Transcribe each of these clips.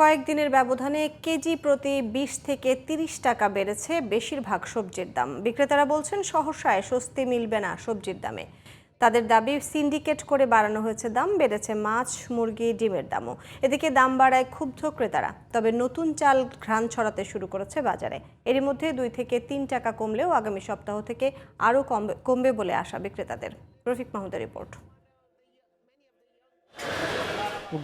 কয়েকদিনের ব্যবধানে কেজি প্রতি বিশ থেকে তিরিশ টাকা বেড়েছে বেশিরভাগ সবজির দাম। বিক্রেতারা বলছেন, সহসায় স্বস্তি মিলবে না সবজির দামে। তাদের দাবি, সিন্ডিকেট করে বাড়ানো হয়েছে দাম, বেড়েছে মাছ, মুরগি, ডিমের দামও। এদিকে দাম বাড়ায় ক্ষুব্ধ ক্রেতারা। তবে নতুন চাল ঘ্রাণ ছড়াতে শুরু করেছে বাজারে। এরই মধ্যে দুই থেকে তিন টাকা কমলেও আগামী সপ্তাহ থেকে আরও কমবে কমবে বলে আশা বিক্রেতাদের। রফিক মাহমুদের রিপোর্ট।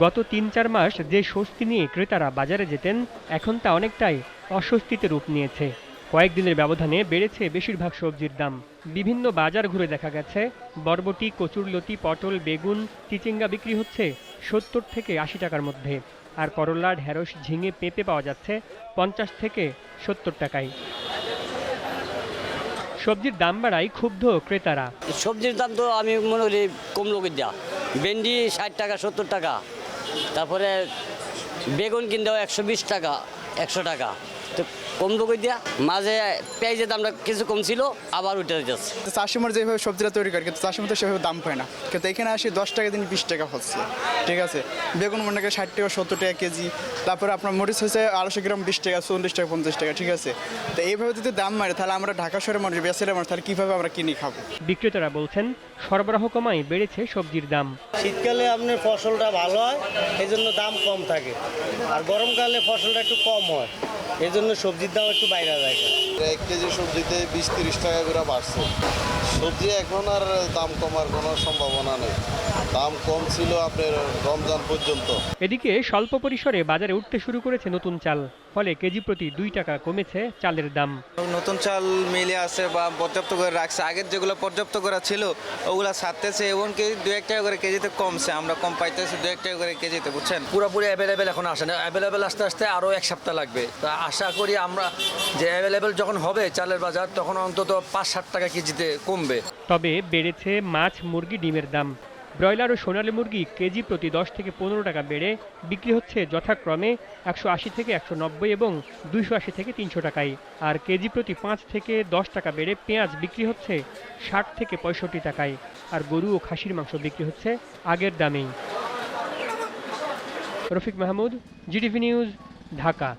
গত তিন চার মাস যে স্বস্তি নিয়ে ক্রেতারা বাজারে যেতেন, এখন তা অনেকটাই অস্বস্তিতে রূপ নিয়েছে। কয়েকদিনের ব্যবধানে বেড়েছে বেশিরভাগ সবজির দাম। বিভিন্ন বাজার ঘুরে দেখা গেছে, বরবটি, কচুরলতি, পটল, বেগুন, চিচিঙ্গা বিক্রি হচ্ছে সত্তর থেকে আশি টাকার মধ্যে। আর করলা, ঢেঁড়স, ঝিঙে, পেঁপে পাওয়া যাচ্ছে পঞ্চাশ থেকে সত্তর টাকায়। সবজির দাম বাড়ায় ক্ষুব্ধ ক্রেতারা। সবজির দাম তো আমি মনে করি কম লোকের দেওয়া ভেন্ডি ষাট টাকা সত্তর টাকা। তারপরে বেগুন কিনতেও একশো বিশ টাকা একশো টাকা। তো কম লোকের দেওয়া মাঝে পেঁয়াজের দামটা কিছু কম ছিল আবার উঠে যাচ্ছে। চাষিমার যেভাবে সবজিটা তৈরি করে কিন্তু চাষিমার তো সেভাবে দাম পায় না। কিন্তু এখানে আসি দশ টাকা দিন বিশ টাকা হচ্ছে ঠিক আছে? বেগুন মনে করেন ষাট টাকা সত্তর টাকা কেজি তারপরে আপনার মরিচ হচ্ছে আড়াইশো গ্রাম বিশ টাকা চল্লিশ টাকা পঞ্চাশ টাকা ঠিক আছে? তো এইভাবে যদি দাম মারে তাহলে আমরা ঢাকা শহরের মানুষ বেসের মানুষ তাহলে কীভাবে আমরা কিনে খাব? বিক্রেতারা বলছেন সরবরাহ কমায় বেড়েছে সবজির দাম। শীতকালে আপনার ফসলটা ভালো হয় এই জন্য দাম কম থাকে। আর গরমকালে ফসলটা একটু কম হয়। এই জন্য সবজির দাম একটু বাইরে যায়। এক কেজি সবজিতে বিশ তিরিশ টাকা করে বাড়ছে। সবজি এখন আর দাম কমার কোনো সম্ভাবনা দাম কম ছিল আপনার রমজান পর্যন্ত। এদিকে স্বল্প পরিসরে বাজারে উঠতে শুরু করেছে নতুন চাল ফলে কেজি প্রতি দুই টাকা কমেছে চালের দাম। নতুন চাল মিলে আছে বা পর্যাপ্ত করে রাখছে। আগের যেগুলো পর্যাপ্ত করা ছিল ওগুলা ছাড়তেছে এবং কি দু এক টাকা করে কেজিতে কমছে। আমরা কম পাইতেছি দু এক টাকা করে কেজিতে বুঝছেন? পুরোপুরি অ্যাভেলেবেল এখন আসে না। অ্যাভেলেবেল আস্তে আস্তে আরও এক সপ্তাহ লাগবে। তা আশা করি আমরা যে অ্যাভেলেবেল যখন হবে চালের বাজার তখন অন্তত পাঁচ ষাট টাকা কেজিতে কমবে। তবে বেড়েছে মাছ মুরগি ডিমের দাম। ব্রয়লার ও সোনালী মুরগি কেজি প্রতি দশ থেকে পনেরো টাকা বেড়ে বিক্রি হচ্ছে যথাক্রমে একশো আশি থেকে একশো নব্বই এবং দুইশো আশি থেকে তিনশো টাকায়। আর কেজি প্রতি পাঁচ থেকে দশ টাকা বেড়ে পেঁয়াজ বিক্রি হচ্ছে ষাট থেকে পঁয়ষট্টি টাকায়। আর গরু ও খাসির মাংস বিক্রি হচ্ছে আগের দামেই। Rafiq Mahmud, GTV news, Dhaka.